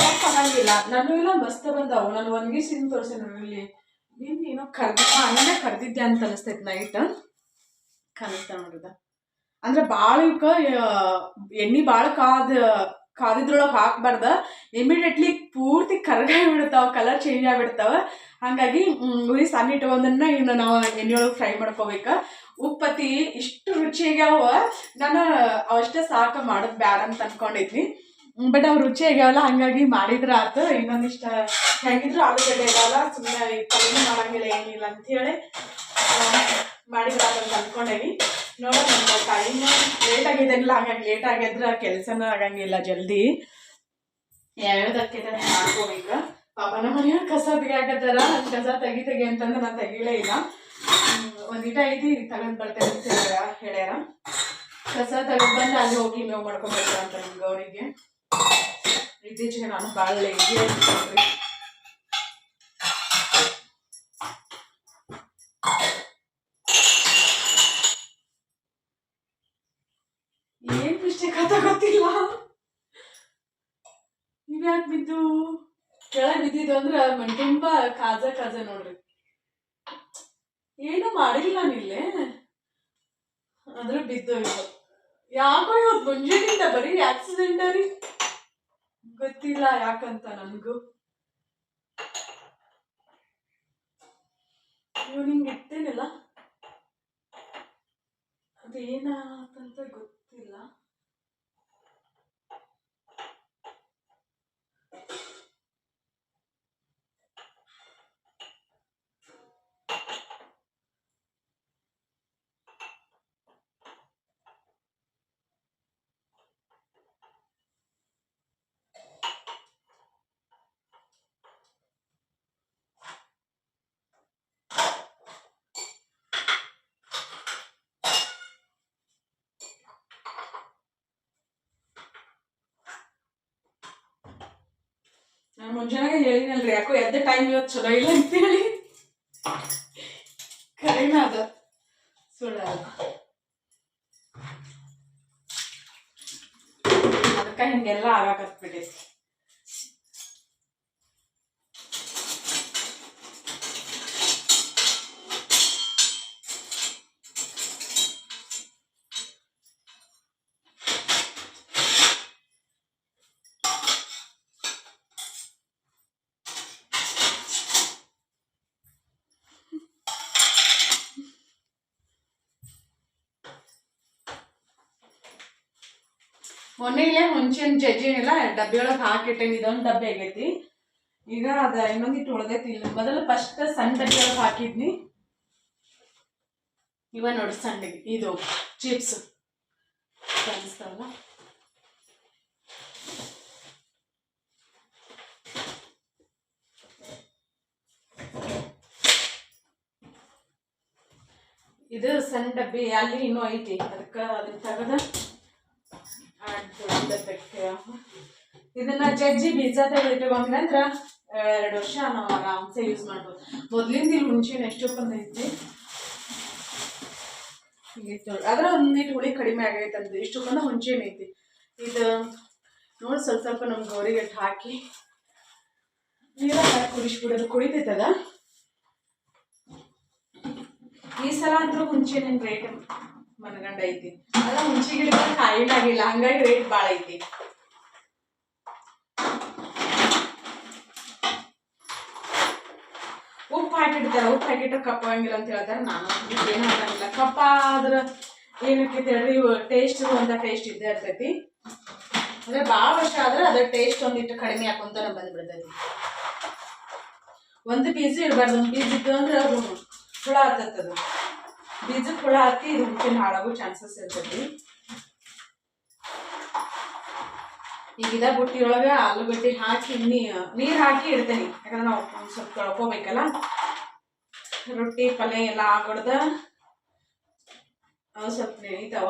ಕಪ್ ಆಗಂಗಿಲ್ಲ ನಾನು ಇಲ್ಲ, ಮಸ್ತ್ ಬಂದವು. ನಾನು ಒಂದ್ಗೆ ಸಿನ್ ತೋರಿಸಿ ಇಲ್ಲಿ ನೀನು ಏನೋ ಕರ್ದಿ ಕರ್ದಿದ್ದೆ ಅಂತ ಅನಿಸ್ತೈತೆ ನೈಟ್ ಕಾಣಿಸ್ತಾ ನೋಡಿದ ಅಂದ್ರೆ ಭಾಳ ಇವಕ್ಕ ಎಣ್ಣೆ ಭಾಳ ಕಾದ ಕಾದಿದ್ರೊಳಗೆ ಹಾಕ್ಬಾರ್ದ. ಇಮಿಡಿಯೇಟ್ಲಿ ಪೂರ್ತಿ ಕರ್ಗಾಯಿ ಬಿಡ್ತಾವ ಕಲರ್ ಚೇಂಜ್ ಆಗಿಬಿಡ್ತಾವ. ಹಾಗಾಗಿ ಉರಿ ಸಣ್ಣ ಇಟ್ಕೊಂಡನ್ನ ಇನ್ನು ನಾವು ಎಣ್ಣೆಯೊಳಗೆ ಫ್ರೈ ಮಾಡ್ಕೋಬೇಕು. ಉಪ್ಪತ್ತಿ ಇಷ್ಟು ರುಚಿಯಾಗ್ಯಾವ ನಾನು ಅವಷ್ಟೇ ಸಾಕು ಮಾಡೋದು ಬ್ಯಾಡ ಅಂತ ಅನ್ಕೊಂಡಿದ್ನಿ. ಬಟ್ ಅವ್ರು ರುಚಿ ಆಗ್ಯಾವಲ್ಲ ಹಂಗಾಗಿ ಮಾಡಿದ್ರೆ ಆತು. ಇನ್ನೊಂದಿಷ್ಟ ಹೆಂಗಿದ್ರು ಆಲೂಗಡ್ಡೆ ಇರಲ್ಲ ಸುಮ್ಮನೆ ಕಡಿಮೆ ಮಾಡಂಗಿಲ್ಲ, ಏನಿಲ್ಲ ಅಂಥೇಳಿ ಮಾಡಿದ್ರೆ ಅಂತ ಅನ್ಕೊಂಡೇನಿ. ನೋಡೋಣ ಟೈಮ್ ಲೇಟ್ ಆಗಿದೆಲ್ಲ ಹಾಗಾಗಿ ಲೇಟ್ ಆಗಿದ್ರೆ ಕೆಲಸನೂ ಆಗಂಗಿಲ್ಲ ಜಲ್ದಿ. ಯಾವ್ಯಾವ್ದಕ್ಕೆ ಮಾಡ್ಕೋಬೇಕು. ಪಾಪ ನಮ್ಮ ಮನೆಯವ್ರು ಕಸ ತೆಗಿಯಾಕತ್ತಾರ ಕಸ ತೆಗಿ ತೆಗಿ ಅಂತಂದ್ರೆ ನಾನು ತೆಗಿಲೇ ಇಲ್ಲ. ಒಂದು ಇಟ ಐತಿ, ತಗೊಂಡ್ ಬರ್ತೇನೆ ಅಂತ ಹೇಳ್ಯಾರ ಕಸ ತೆಗೆದು ಬಂದು ಅಲ್ಲಿ ಹೋಗಿ ಮೇವು ಮಾಡ್ಕೊಬೇಕು ಅಂತ ನಿಮ್ಗೆ ಅವರಿಗೆ. ಇತ್ತೀಚೆಗೆ ನಾನು ಭಾಳ ಲೇಜಿ ಏನ್ ಮಿಸ್ಟೇಕ್ ಅಂತ ಗೊತ್ತಿಲ್ಲ. ಇವ್ಯಾಕೆ ಬಿದ್ದು? ಕೆಳಗೆ ಬಿದ್ದಿದ್ದು ಅಂದ್ರೆ ಮಣ್ ತುಂಬಾ ಕಾಜ ಕಾಜ ನೋಡ್ರಿ. ಏನು ಮಾಡಿಲ್ಲ ನಾನಿಲ್ಲೇ ಆದ್ರೆ ಬಿದ್ದು ಇವು ಯಾಕೋ ಇವತ್ತು ಮುಂಜಾನಿಂದ ಬರೀ ಆಕ್ಸಿಡೆಂಟ್ ರೀ ಗೊತ್ತಿಲ್ಲ ಯಾಕಂತ ನನಗೂ. ಇವ್ ನಿಂಗೆ ಇಟ್ಟೇನಿಲ್ಲ ಅದೇನಾತಂತ ಗೊತ್ತಿಲ್ಲ ನಾನು ಮುಂಜಾನೆ ಹೇಳಿನಲ್ರಿ ಯಾಕೋ ಎದ್ದ ಟೈಮ್ ಇವತ್ತು ಚಲೋ ಇಲ್ಲ ಅಂತೇಳಿ ಕರೆನ ಅದ ಸುಳ್ಳಲ್ಲ ಅದಕ್ಕೆ ಹಿಂಗೆಲ್ಲ ಆಗಾಕತ್ಬಿಟ್ಟೈತಿ ಮೊನ್ನೆ ಇಲ್ಲೇ ಹುಂಚಿನ ಜಜ್ಜಿನೆಲ್ಲ ಡಬ್ಬಿ ಹಾಕಿಟ್ಟೇನಿ ಇದೊಂದು ಡಬ್ಬಿ ಆಗೈತಿ. ಈಗ ಅದ ಇನ್ನೊಂದಿಟ್ಟು ಉಳ್ದೈತಿ ಇಲ್ಲ ಮೊದಲು ಫಸ್ಟ್ ಸಣ್ಣ ಡಬ್ಬಿ ಒಳಗೆ ಹಾಕಿದ್ನಿ. ಇವ ನೋಡಿ ಸಣ್ಣಗೆ, ಇದು ಚಿಪ್ಸ್ ಕಾಣಿಸ್ತಾವಲ್ಲ? ಇದು ಸಣ್ಣ ಡಬ್ಬಿ, ಅಲ್ಲಿ ಇನ್ನೂ ಐತಿ. ಅದಕ್ಕೆ ಅದನ್ನ ತೆಗೆದ ಇದನ್ನ ಜಜ್ಜಿ ಬೀಜ ತೆಗೆದಿಟ್ಕೊಂಡ್ವಿ ನಂತರ ಎರಡು ವರ್ಷ ನಾವು ಆರಾಮ್ಸೆ ಯೂಸ್ ಮಾಡ್ಬೋದು. ಮೊದ್ಲಿಂದ ಇಲ್ಲಿ ಹುಣ್ಸಿನ ಎಷ್ಟು ಬಂದೈತಿ ಅದ್ರ ಒಂದಿಟ್ಟು ಹುಳಿ ಕಡಿಮೆ ಆಗೈತೆ ಅಂತ ಇಷ್ಟು ಬಂದ ಹುಣ್ಸಿನ ಐತಿ ಇದು ನೋಡಿ ಸ್ವಲ್ಪ ಸ್ವಲ್ಪ ನಮ್ ಗೌರಿಗೆ ಹಾಕಿ. ನೀರ ಹಾಕಿ ಕುಡಿಸ್ಬಿಡೋದು ಕುಡಿತೈತದ ಈ ಸಲ ಅಂತೂ ಹುಂಚಿನ ರೇಟ್ ಮನಗಂಡ ಐತಿ. ಅದ ಹುಂಚಿ ಗಿಡ ಕಾಯಿನ ಆಗಿಲ್ಲ. ಹಂಗಾಗಿ ರೇಟ್ ಭಾಳ ಐತಿ ಉಪ್ಪು ಹಾಕಿಡ್ತಾರ ಪ್ಯಾಕೆಟ್ ಕಪ್ಪ ಹಂಗಿಲ್ಲ ಅಂತ ಹೇಳ್ತಾರೆ. ನಾನು ಏನು ಹಾಕಂಗಿಲ್ಲ. ಕಪ್ಪ ಆದ್ರೆ ಏನಕ್ಕೆ ಹೇಳ್ರಿ ಟೇಸ್ಟ್ ಅಂತ ಟೇಸ್ಟ್ ಇದ್ದೇ ಇರ್ತೈತಿ. ಅಂದ್ರೆ ಭಾಳ ವರ್ಷ ಆದ್ರೆ ಅದ್ರ ಟೇಸ್ಟ್ ಒಂದಿಟ್ಟು ಕಡಿಮೆ ಹಾಕೊಂತ ಬಂದ್ಬಿಡ್ತೈತಿ. ಒಂದು ಪೀಸ್ ಇಡಬಾರ್ದು, ಒಂದು ಪೀಸ್ ಇತ್ತು ಅಂದ್ರೆ ಅದು ಹುಳ ಹತ್ತತ್ತದು. ಬೀಜಕ್ಕೆ ಹುಳ ಹತ್ತಿ ಇದು ಹುಟ್ಟಿನ ಹಾಳಾಗೋ ಚಾನ್ಸಸ್ ಇರ್ತೈತಿ. ಈಗ ಇದ ಬುಟ್ಟಿ ಒಳಗೆ ಆಲೂಗಡ್ಡೆ ಹಾಕಿ ನೀರು ಹಾಕಿ ಇಡ್ತೇನೆ. ಯಾಕಂದ್ರೆ ನಾವು ಸ್ವಲ್ಪ ತೊಳ್ಕೊಬೇಕಲ್ಲ. ರೊಟ್ಟಿ, ಪಲ್ಯ ಎಲ್ಲ ಆಗ್ಬಿಡ್ದ ಅವು ಸ್ವಲ್ಪ ನೆನೀತಾವ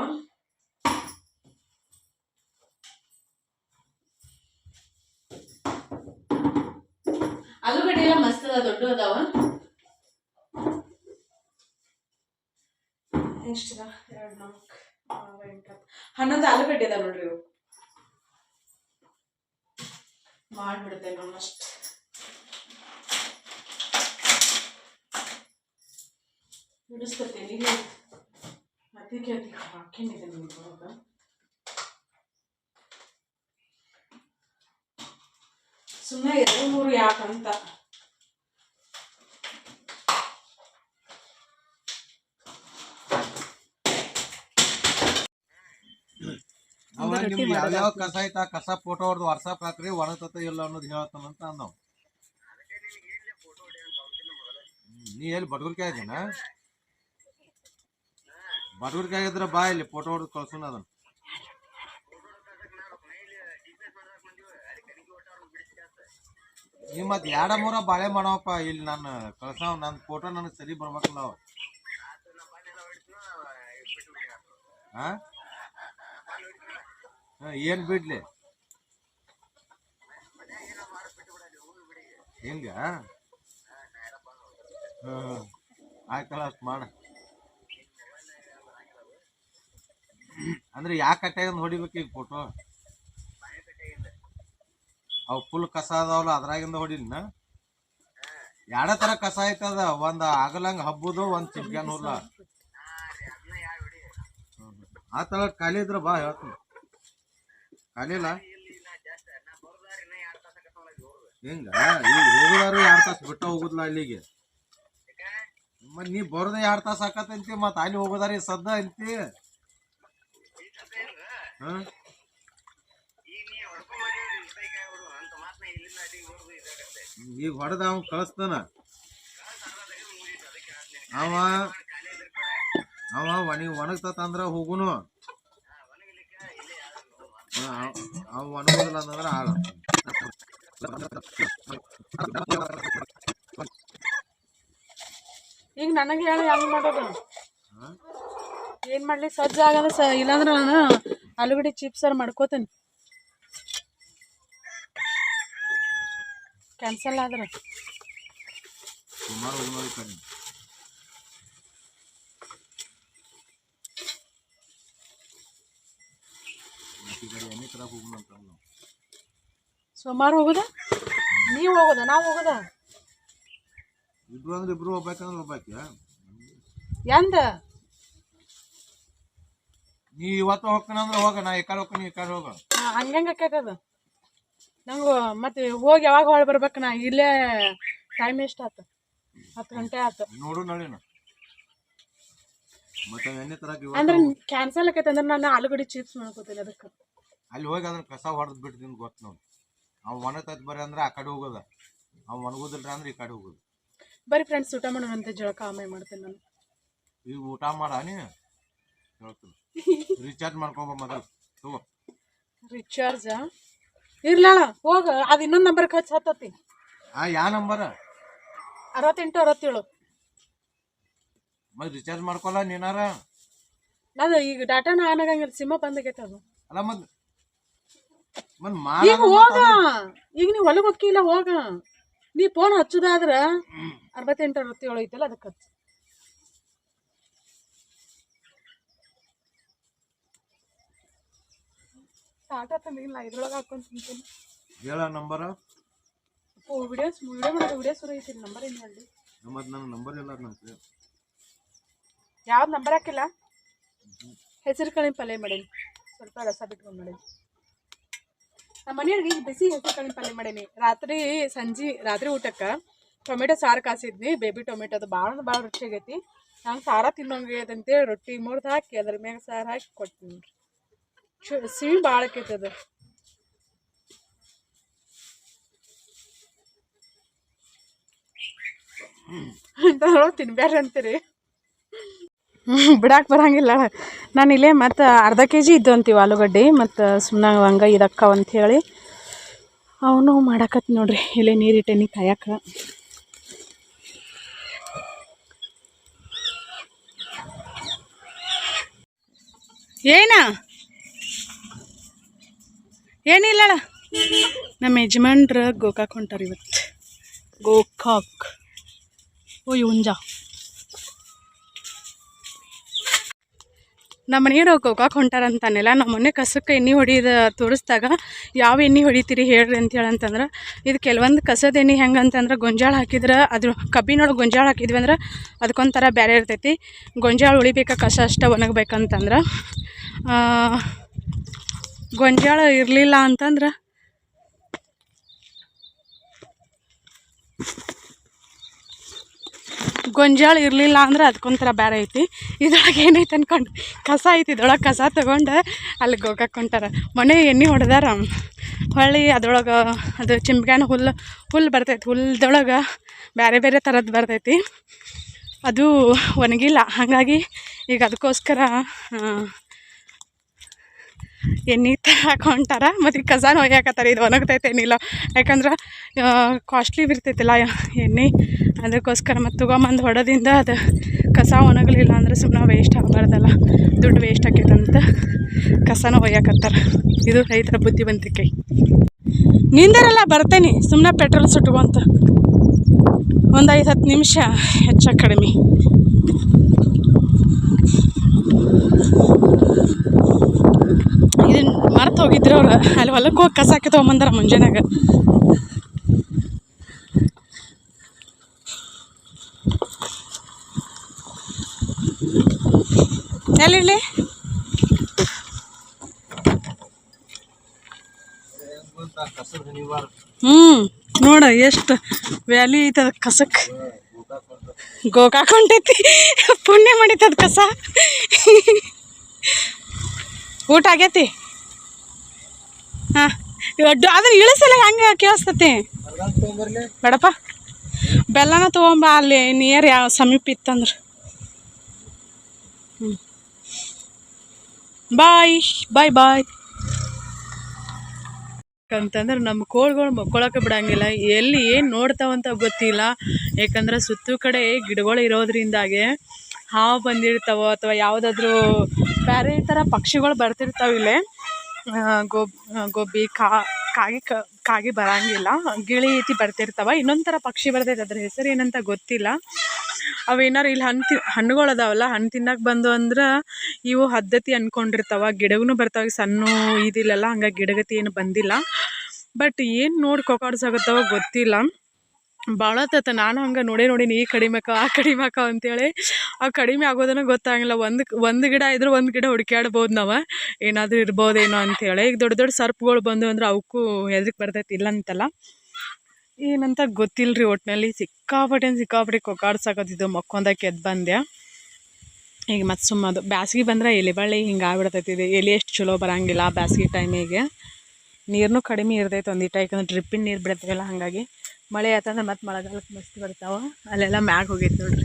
ಆಲೂಗಡ್ಡೆ ಎಲ್ಲ ಮಸ್ತ್ ಅದ ದೊಡ್ಡ ಅದಾವ. ಎಷ್ಟದ ಎರಡು, ನಾಲ್ಕು ಎಂಟು ಹನ್ನೊಂದು ಆಲೂಗಡ್ಡೆ ಅದ ನೋಡ್ರಿ ಇವು. ಮಾಡ್ಬಿಡ್ತೇನೆ ನಾನು ಅಷ್ಟು. ಬಿಡಿಸ್ಕೊತೀನಿ ಇಲ್ಲಿ ಅದಕ್ಕೆ ಅದಕ್ಕೆ ಹಾಕೊಂಡಿದೆ ನಿಮ್ಗೆ ಸುಮ್ಮನೆ ಎರಡು ಮೂರು ಯಾಕಂತ ನಿಮ್ಗೆ ಯಾವ್ಯಾವ ಕಸ ಐತಾ? ಕಸ ಫೋಟೋ ಹೊಡೆದು ವಾಟ್ಸಪ್ ಹಾಕ್ರಿ ಒಣತತ ಇಲ್ಲ ಅನ್ನೋದು ಹೇಳ್ತಾನಂತ ಅಂದವ್. ನೀ ಎಲ್ಲಿ ಬಡಗುರ್ಕಾಯ ಇದೀನ? ಬಡಗುರ್ಕಾಯ ಇದ್ರೆ ಬಾ ಇಲ್ಲಿ ಫೋಟೋ ಹೊಡೆದು ಕಳ್ಸೋಣ ಅದನ್ನ. ನೀ ಮತ್ತೆ ಎರಡ ಮೂರ ಬಾಳೆ ಮಾಡವಪ್ಪ, ಇಲ್ಲಿ ನಾನು ಕಳ್ಸಾವ್ ನನ್ನ ಫೋಟೋ ನನಗೆ ಸರಿ ಬರ್ಬೇಕಲ್ಲ ನಾವು ಏನ್ ಬಿಡ್ಲಿ? ಹೆಂಗ? ಹಾಂ ಆಯ್ತಲ್ಲ, ಅಷ್ಟು ಮಾಡ. ಅಂದ್ರೆ ಯಾಕೆ ಕಟ್ಟಾಗ ಹೊಡಿಬೇಕು ಈಗ ಫೋಟೋ ಅವು ಫುಲ್ ಕಸ ಅದಾವಲ್ಲ, ಅದ್ರಾಗಿಂದ ಹೊಡಿಲಿನ? ಎರಡ ತರ ಕಸ ಐತದ ಒಂದ್ ಆಗಲಂಗ ಹಬ್ಬದು, ಒಂದ್ ಚಿಕ್ಕನ್ ಹುಲ್ಲ ಖಾಲಿ ಇದ್ರ ಬಾ, ಹೇಳ್ತೀನಿ. ಖಾಲಿ ಇಲ್ಲ? ಹಿಂಗ? ಈಗ ಹೋಗುದಾರು ಎರಡು ತಾಸು ಬಿಟ್ಟ ಹೋಗುದಿಲ್ಲ ಅಲ್ಲಿಗೆ. ಮತ್ ನೀ ಬರೋದ ಎರಡು ತಾಸು ಹಾಕತ್ತಂತಿ ಮತ್ ಅಲ್ಲಿ ಹೋಗೋದಾರಿ ಸದ್ದ ಅಂತಿ. ಈಗ ಹೊಡೆದ ಅವ್ ಕಳಿಸ್ತಾನ. ಅವ ಅವ ಒಣಗಿ ಒಣಗ್ತತ ಅಂದ್ರ ಹೋಗುನು. ಹಾ, ಅವ್- ಅವ ಒಣಗೋದಿಲ್ಲ ಅಂತಂದ್ರ ಆಳ ಈಗ ನನಗೆ ಹೇಳಿ ಹೆಂಗ್ ಮಾಡೋದು? ಏನ್ ಮಾಡ್ಲಿ? ಸಜ್ಜ ಆಗದ ಇಲ್ಲಾಂದ್ರೆ ನಾನು ಆಲೂಗಡ್ಡೆ ಚಿಪ್ಸ್ ಮಾಡ್ಕೋತೀನಿ. ಕ್ಯಾನ್ಸಲ್ ಆದ್ರೆ. ಸುಮಾರು. ಸೋಮವಾರ ಹೋಗುದ? ನೀವು ಹೋಗೋದ? ನಾವು ಹೋಗೋದ? ಇಬ್ರು ಅಂದ್ರೆ ಇಬ್ರು ಹೋಗ್ಬೇಕಂದ್ರೆ ಹೋಗ್ಬೇಕ ಎಂದ? ನೀ ಇವತ್ತು ಹೋಗ್ತಾನಂದ್ರೆ ಹೋಗ ನಾ ಈ ಕಡೆ ಹೋಗ್ತೀನಿ ಈ ಕಡೆ ಹೋಗ. ಹಂಗಂಗ ಅದು ನಂಗು ಮತ್ತೆ ಹೋಗಿ ಯಾವಾಗ ಹೊಳ್ ಬರ್ಬೇಕು ನಾ ಇಲ್ಲೇ ಟೈಮ್ ಎಷ್ಟು ಆತು. ಹತ್ತು ಗಂಟೆ ಆತು. ನೋಡು ನಳಿನ. ಮತ್ತೆ ಎಣ್ಣೆ ತರಕ್ ಅಂದ್ರೆ ಕ್ಯಾನ್ಸಲ್ ಆಕೈತೆ ಅಂದ್ರೆ ನಾನು ಆಲೂಗಡ್ಡೆ ಚಿಪ್ಸ್ ಮಾಡ್ಕೋತೀನಿ ಅದಕ್ಕೆ. ಅಲ್ಲಿ ಹೋಗಿ ಅದನ್ನ ಕಸ ಹೊಡೆದ್ ಬಿಡ್ತೀನಿ ಗೊತ್ತು ನೋಡಿ. ಅವ್ ತತ್ ಬರ್ರಿ ಅಂದ್ರೆ ಆ ಕಡೆ ಹೋಗೋದ. ಅವ್ ಒಣಗುದಿಲ್ರಿ ಅಂದ್ರೆ ಈ ಕಡೆ ಹೋಗೋದು. ಬರೀ ಫ್ರೆಂಡ್ಸ್ ಊಟ ಮಾಡೋಣ ಅಂತ ಜಳಕ ಆಮೇಲೆ ಮಾಡ್ತೇನೆ ನಾನು. ಈಗ ಊಟ ಮಾಡ ನೀ ಹೇಳ್ತೀನಿ ರೀಚಾರ್ಜ್ ಮಾಡ್ಕೊಂಬ ಮೊದಲು. ತಗೋ. ರಿಚಾರ್ಜ್ ಇರ್ಲಾಳ ಹೋಗ. ಅದು ಇನ್ನೊಂದು ನಂಬರ್ ಹಚ್ಚಿ ಹತ್ತತಿ ಆ ಯಾ ನಂಬರ್ ಅರವತ್ತೆಂಟು ಅರವತ್ತೇಳು. ಮತ್ತೆ ರಿಚಾರ್ಜ್ ಮಾಡ್ಕೊಲ್ಲ ನೀನಾರ? ಅದು ಈಗ ಡಾಟಾನ ಆನ್ ಆಗಂಗಿಲ್ಲ ಸಿಮ್ಮ ಬಂದಾಗೈತೆ ಅದು. ಅಲ್ಲ ಮತ್ತೆ ಈಗ ಹೋಗ. ಈಗ ನೀವು ಹೊಲಗೆ ಹೋಗಿಲ್ಲ ಹೋಗ. ನೀ ಫೋನ್ ಹಚ್ಚುದಾದ್ರ ಅರವತ್ತೆಂಟು ಅರವತ್ತೇಳು ಐತಲ್ಲ ಅದಕ್ಕೆ ಹಚ್ಚು. ಟಾಟಾ ತಂದಿಲ್ಲ ಇದ್ರೊಳಗೆ ಹಾಕೊಂಡು ತಿಂತೀನಿ ಹೇಳ ನಂಬರ್. ಓ ವಿಡಿಯೋಸ್ ವಿಡಿಯೋ ಮಾಡೋದು ವಿಡಿಯೋ ಸುರ ಐತಿ ನಂಬರ್ ಏನು ಮತ್ ನನ್ನ ನಂಬರ್ ಇಲ್ಲ ಕಡೆ ಯಾವ್ದು ನಂಬರ್ ಹಾಕಿಲ್ಲ? ಹೆಸರು ಕಾಳಿನ ಪಲ್ಯ ಮಾಡೀನಿ. ಸ್ವಲ್ಪ ರಸ ಬಿಟ್ಕೊಂಡು ಮಾಡೀನಿ. ನಮ್ಮ ಮನೆಯವ್ರಿಗೆ ಈಗ ಬಿಸಿ ಹೆಸರು ಕಾಳಿನ ಪಲ್ಯ ಮಾಡೀನಿ. ರಾತ್ರಿ ಸಂಜೆ ರಾತ್ರಿ ಊಟಕ್ಕೆ ಟೊಮೆಟೊ ಸಾರು ಕಾಸಿದ್ನಿ. ಬೇಬಿ ಟೊಮೆಟೊ ಅದು ಭಾಳ ಭಾಳ ರುಚಿ ಆಗೈತಿ ನಂಗೆ ಸಾರ ತಿನ್ನೋಂಗೆ ಅಂತೇಳಿ ರೊಟ್ಟಿ ಮುರ್ದು ಹಾಕಿ ಅದ್ರ ಮ್ಯಾಗ ಸಾರು ಹಾಕಿ ಕೊಡ್ತೀನಿ ಸಿಹಿ ಭಾಳ ಕೇತದ ತಿನ್ಬ್ಯಾರ ಅಂತೀರಿ. ಬಿಡಾಕ್ ಬರಂಗಿಲ್ಲ. ನಾನು ಇಲ್ಲೇ ಮತ್ತು ಅರ್ಧ ಕೆ ಜಿ ಇದ್ದು ಅಂತೀವಿ ಆಲೂಗಡ್ಡೆ, ಮತ್ತು ಸುಮ್ಮನೆ ಹಂಗೆ ಇದಕ್ಕವ ಅಂಥೇಳಿ ಅವನು ಮಾಡಾಕತ್ ನೋಡ್ರಿ, ಇಲ್ಲೇ ನೀರಿಟ್ಟೇನಿ ಕಾಯಕ. ಏನ? ಏನಿಲ್ಲಳ ನಮ್ಮ ಯಜಮಾನ್ರ ಗೋಕಾಕ್ ಹೊಂಟಾರ ಇವತ್ತು. ಗೋಕಾಕ್. ಓ ಹುಂಜ ನಮ್ಮ ಮನೆಯವ್ರು ಗೋಕಾಕ್ ಹೊಂಟಾರಂತಾನೆಲ್ಲ ನಮ್ಮ ಮೊನ್ನೆ ಕಸಕ್ಕೆ ಎಣ್ಣೆ ಹೊಡಿಯೋದು ತೋರಿಸ್ದಾಗ ಯಾವ ಎಣ್ಣೆ ಹೊಡಿತೀರಿ ಹೇಳ್ರಿ ಅಂತ ಹೇಳಂತಂದ್ರೆ ಇದು ಕೆಲವೊಂದು ಕಸದ ಎಣ್ಣೆ ಹೆಂಗೆ ಅಂತಂದ್ರೆ, ಗೊಂಜಾಳ ಹಾಕಿದ್ರೆ ಅದು ಕಬ್ಬಿನೊಳಗೆ ಗೊಂಜಾಳ ಹಾಕಿದ್ವಿ ಅಂದ್ರೆ ಅದಕ್ಕೊಂಥರ ಬೇರೆ ಇರ್ತೈತಿ. ಗೊಂಜಾಳ ಉಳಿಬೇಕಾ, ಕಸ ಅಷ್ಟೇ ಒಣಗಬೇಕಂತಂದ್ರೆ ಗೊಂಜಾಳ ಇರಲಿಲ್ಲ ಅಂತಂದ್ರೆ? ಗೊಂಜಾಳ ಇರಲಿಲ್ಲ ಅಂದ್ರೆ ಅದಕ್ಕೊಂಥರ ಬೇರೆ ಐತಿ. ಇದ್ರೊಳಗೆ ಏನೈತೆ ಅನ್ಕೊಂಡು ಕಸ ಐತಿ, ಇದ್ರೊಳಗೆ ಕಸ ತೊಗೊಂಡು ಅಲ್ಲಿ ಗೋಕಾಕ್ ಹೊಂಟಾರ. ಮನೆ ಎಣ್ಣೆ ಹೊಡೆದಾರ. ಹೊಳ್ಳಿ ಅದ್ರೊಳಗೆ ಅದು ಚಿಂಬ್ಗಾನ ಹುಲ್ಲು ಹುಲ್ಲು ಬರ್ತೈತಿ. ಹುಲ್ದೊಳಗೆ ಬೇರೆ ಬೇರೆ ಥರದ್ದು ಬರ್ತೈತಿ. ಅದು ಒಣಗಿಲ್ಲ. ಹಾಗಾಗಿ ಈಗ ಅದಕ್ಕೋಸ್ಕರ ಎಣ್ಣೆ ತರಕ್ಕೆ ಹೊಂಟಾರ ಮತ್ತು ಕಸಾನ ಒಯ್ಯಾಕತ್ತಾರ, ಇದು ಒಣಗ್ತೈತೆ ಏನಿಲ್ಲ. ಯಾಕಂದ್ರೆ ಕಾಸ್ಟ್ಲಿ ಬಿರ್ತೈತಿಲ್ಲ ಎಣ್ಣೆ. ಅದಕ್ಕೋಸ್ಕರ ಮತ್ತು ತೊಗೊಂಬಂದು ಹೊಡೋದಿಂದ ಅದು ಕಸ ಒಣಗಲಿಲ್ಲ ಅಂದ್ರೆ ಸುಮ್ಮನೆ ವೇಸ್ಟ್ ಆಗಬಾರ್ದಲ್ಲ. ದುಡ್ಡು ವೇಸ್ಟ್ ಆಕೈತಂತ ಕಸನ ಒಯ್ಯಾಕತ್ತಾರ. ಇದು ರೈತರ ಬುದ್ಧಿವಂತಿಕೆ ನಿಂದರಲ್ಲ ಬರ್ತೇನೆ ಸುಮ್ಮನೆ ಪೆಟ್ರೋಲ್ ಸುಟ್ಕೊಂತ. ಒಂದು ಐದು ಹತ್ತು ನಿಮಿಷ ಹೆಚ್ಚ ಕಡಿಮೆ. ಇದನ್ನ ಮರ್ತು ಹೋಗಿದ್ರು ಅವ್ರು. ಅಲ್ಲಿ ಹೊಲಕ್ಕೆ ಹೋಗಿ ಕಸ ಹಾಕಿ ತೊಗೊಂಬಂದಾರ ಮುಂಜಾನಾಗ. ಎಲ್ಲಿರಲಿ? ಹ್ಞೂ ನೋಡ ಎಷ್ಟು ವ್ಯಾಲ್ಯೂ ಐತದ ಕಸಕ್ಕೆ ಗೋಕಾಕ್ ಹೊಂಟೈತಿ. ಪುಣ್ಯ ಮಾಡಿತದ ಕಸ. ಊಟ ಆಗೈತಿ? ಹಾಂ. ಅದನ್ನ ಇಳಿಸಲ್ಲ ಹಂಗೆ ಕೇಳಿಸ್ತತಿ? ಬೇಡಪ್ಪ. ಬೆಲ್ಲನ ತೊಗೊಂಬ, ಅಲ್ಲಿ ನಿಯರ್ ಯಾವ ಸಮೀಪ ಇತ್ತಂದ್ರೆ. ಹ್ಞೂ ಬಾಯ್ ಬಾಯ್ ಬಾಯ್. ಅಂತಂದ್ರೆ ನಮ್ಮ ಕೋಳ್ಗಳು ಮಕ್ಕೊಳಕ್ಕೆ ಬಿಡಂಗಿಲ್ಲ. ಎಲ್ಲಿ ಏನು ನೋಡ್ತಾವಂತ ಗೊತ್ತಿಲ್ಲ. ಯಾಕಂದ್ರೆ ಸುತ್ತು ಕಡೆ ಗಿಡಗಳು ಇರೋದ್ರಿಂದಾಗೆ ಹಾವು ಬಂದಿರ್ತಾವ ಅಥವಾ ಯಾವುದಾದ್ರೂ ಬೇರೆ ಥರ ಪಕ್ಷಿಗಳು ಬರ್ತಿರ್ತಾವೆ ಇಲ್ಲೇ. ಗೋಬ್ ಗೋಬಿ, ಕಾ, ಕಾಗೆ ಕಾಗಿ ಬರಂಗಿಲ್ಲ. ಗಿಳಿ ಐತಿ ಬರ್ತಿರ್ತಾವ. ಇನ್ನೊಂದು ಥರ ಪಕ್ಷಿ ಬರ್ತೈತೆ. ಅದ್ರ ಹೆಸರು ಏನಂತ ಗೊತ್ತಿಲ್ಲ. ಅವೇನಾರು ಇಲ್ಲಿ ಹಣ್ಣು ತಿ, ಹಣ್ಣುಗಳು ಅದಾವಲ್ಲ, ಹಣ್ಣು ತಿನ್ನಕ್ಕೆ ಬಂದು ಅಂದ್ರೆ ಇವು ಹದ್ದತಿ ಅನ್ಕೊಂಡಿರ್ತಾವ. ಗಿಡಗೂ ಬರ್ತಾವ. ಸಣ್ಣ ಇದಿಲ್ಲಲ್ಲ ಹಂಗಾಗಿ ಗಿಡಗತಿ ಏನು ಬಂದಿಲ್ಲ. ಬಟ್ ಏನು ನೋಡಿ ಕೊಕಾಡ್ಸಾಗತ್ತವ ಗೊತ್ತಿಲ್ಲ. ಭಾಳ ಆತ ನಾನು ಹಂಗೆ ನೋಡೇ ನೋಡೀನಿ ಈ ಕಡಿಮೆ ಆಕಾವ್ ಆ ಕಡಿಮೆ ಅಕ್ಕ ಅಂತೇಳಿ ಆ ಕಡಿಮೆ ಆಗೋದನ್ನು ಗೊತ್ತಾಗಿಲ್ಲ. ಒಂದು ಒಂದು ಗಿಡ ಇದ್ರೆ ಒಂದು ಗಿಡ ಹುಡುಕ್ಯಾಡ್ಬೋದು ನಾವು. ಏನಾದರೂ ಇರ್ಬೋದೇನೋ ಅಂತೇಳಿ. ಈಗ ದೊಡ್ಡ ದೊಡ್ಡ ಸರ್ಪ್ಗಳು ಬಂದು ಅಂದ್ರೆ ಅವಕ್ಕೂ ಎದಕ್ಕೆ ಬರ್ತೈತಿ ಇಲ್ಲ ಅಂತಲ್ಲ. ಏನಂತ ಗೊತ್ತಿಲ್ಲ ರೀ ಒಟ್ಟಿನಲ್ಲಿ ಸಿಕ್ಕಾಪಟ್ಟೆ ಸಿಕ್ಕಾಪಟ್ಟೆ ಕೊಕ್ಕಾಡ್ಸಾಕತ್ತಿದ್ದು ಮಕ್ಕೊಂದಕ್ಕೆ ಎದ್ದು ಬಂದೆ ಈಗ ಮತ್ತೆ ಸುಮ್ಮದು ಬ್ಯಾಸ್ಗೆ ಬಂದ್ರೆ ಎಲೆ ಬಳ್ಳಿ ಹಿಂಗೆ ಆಗ್ಬಿಡ್ತೈತಿ ಇದು. ಎಲೆ ಎಷ್ಟು ಚಲೋ ಬರಂಗಿಲ್ಲ ಬ್ಯಾಸ್ಗೆ ಟೈಮಿಗೆ ನೀರನ್ನೂ ಕಡಿಮೆ ಇರ್ತೈತೆ ಒಂದಿಟ್ಟು ಯಾಕಂದ್ರೆ ಡ್ರಿಪ್ಪಿನ ನೀರು ಬಿಡ್ತೀವಲ್ಲ ಹಾಗಾಗಿ. ಮಳೆ ಆತಂದ್ರೆ ಮತ್ತೆ ಮಳೆಗಾಲಕ್ಕೆ ಮಸ್ತ್ ಬರ್ತಾವ. ಅಲ್ಲೆಲ್ಲ ಮ್ಯಾಗ ಹೋಗೈತೆ ನೋಡ್ರಿ.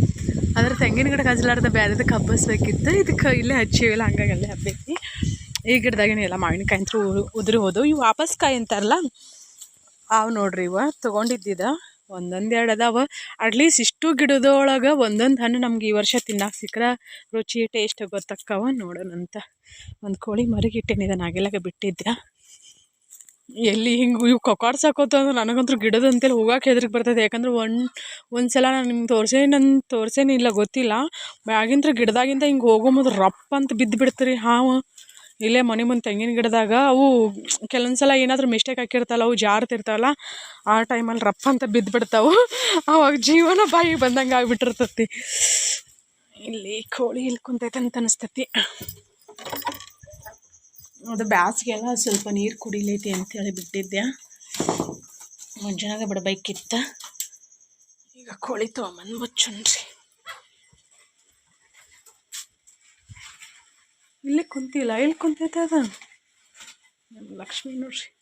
ಅಂದ್ರೆ ತೆಂಗಿನ ಗಿಡ ಹಚ್ಚಲಾರ್ದ ಬೇರೆದಕ್ಕೆ ಹಬ್ಬಸ್ಬೇಕಿತ್ತು ಇದಕ್ಕೆ ಇಲ್ಲೇ ಹಚ್ಚಿವಿಲ್ಲ ಹಂಗಾಗಿ ಅಲ್ಲೇ ಹಬ್ಬೈತಿ ಈ ಗಿಡದಾಗಿನ ಎಲ್ಲ ಮಾವಿನಕಾಯಿ ಅಂತೂ ಉದುರಿ ಹೋದವು. ಇವು ವಾಪಸ್ ಕಾಯಿ ಅಂತಾರಲ್ಲ? ಅವು ನೋಡ್ರಿ ಇವ ತೊಗೊಂಡಿದ್ದಿದ. ಒಂದೊಂದು ಎರಡು ಅದಾವ ಅಟ್ಲೀಸ್ಟ್ ಇಷ್ಟು ಗಿಡದೊಳಗೆ ಒಂದೊಂದು ಹಣ್ಣು ನಮ್ಗೆ ಈ ವರ್ಷ ತಿನ್ನಕ್ಕೆ ಸಿಕ್ಕರೆ ರುಚಿ ಟೇಸ್ಟ್ ಗೊತ್ತಕ್ಕವ ನೋಡೋಣಂತ. ಒಂದು ಕೋಳಿ ಮರಗಿಟ್ಟೇನಿದ ನಾಗೆಲ್ಲಾಗ ಬಿಟ್ಟಿದ್ದೆ ಎಲ್ಲಿ ಹಿಂಗೆ ಇವು ಕೊಕ್ಕಾಡ್ಸಾಕೋತ ಅಂದ್ರೆ ನನಗಂತೂ ಗಿಡದ ಅಂತೇಳಿ ಹೋಗಕ್ಕೆ ಹೆದ್ರಿಕೆ ಬರ್ತೈತೆ. ಯಾಕಂದ್ರೆ ಒಂದು ಒಂದು ಸಲ ನಾನು ನಿಮ್ಗೆ ತೋರ್ಸೇನಿ ನನ್ನ ತೋರ್ಸೇನಿಲ್ಲ ಗೊತ್ತಿಲ್ಲ. ಮ್ಯಾಗಿಂತ್ರ ಗಿಡದಾಗಿಂದ ಹಿಂಗೆ ಹೋಗೋ ಮೊದಲು ರಪ್ಪ ಅಂತ ಬಿದ್ದು ಬಿಡ್ತೀರಿ. ಹಾವು, ಇಲ್ಲೇ ಮನೆ ಮುಂದೆ ತೆಂಗಿನ ಗಿಡದಾಗ ಅವು ಕೆಲವೊಂದು ಸಲ ಏನಾದರೂ ಮಿಸ್ಟೇಕ್ ಹಾಕಿರ್ತಲ್ಲ ಅವು ಜಾರ್ತಿರ್ತಾವಲ್ಲ ಆ ಟೈಮಲ್ಲಿ ರಪ್ಪ ಅಂತ ಬಿದ್ದು ಬಿಡ್ತಾವೆ. ಅವಾಗ ಜೀವನ ಬಾಯಿ ಬಂದಂಗೆ ಆಗಿಬಿಟ್ಟಿರ್ತತಿ. ಇಲ್ಲಿ ಕೋಳಿ ಇಲ್ಲಿ ಕುಂತೈತೆ ಅಂತ ಅನಿಸ್ತೈತಿ. ಅದು ಬ್ಯಾಸಿಗೆಲ್ಲ ಸ್ವಲ್ಪ ನೀರು ಕುಡಿಲೈತಿ ಅಂತೇಳಿ ಬಿಟ್ಟಿದ್ದೆ. ಮುಂಜಾನಾಗ ಬಿಡಬೇಕಿತ್ತ. ಈಗ ಕೋಳಿ ತೊಗೊಂಬಂದು ಮುಚ್ಚುನ್ರಿ. ಇಲ್ಲೇ ಕುಂತಿಲ್ಲ ಇಲ್ಲಿ ಕುಂತೈತೆ ಅದ? ನಮ್ಮ ಲಕ್ಷ್ಮಿ ನೋಡ್ರಿ.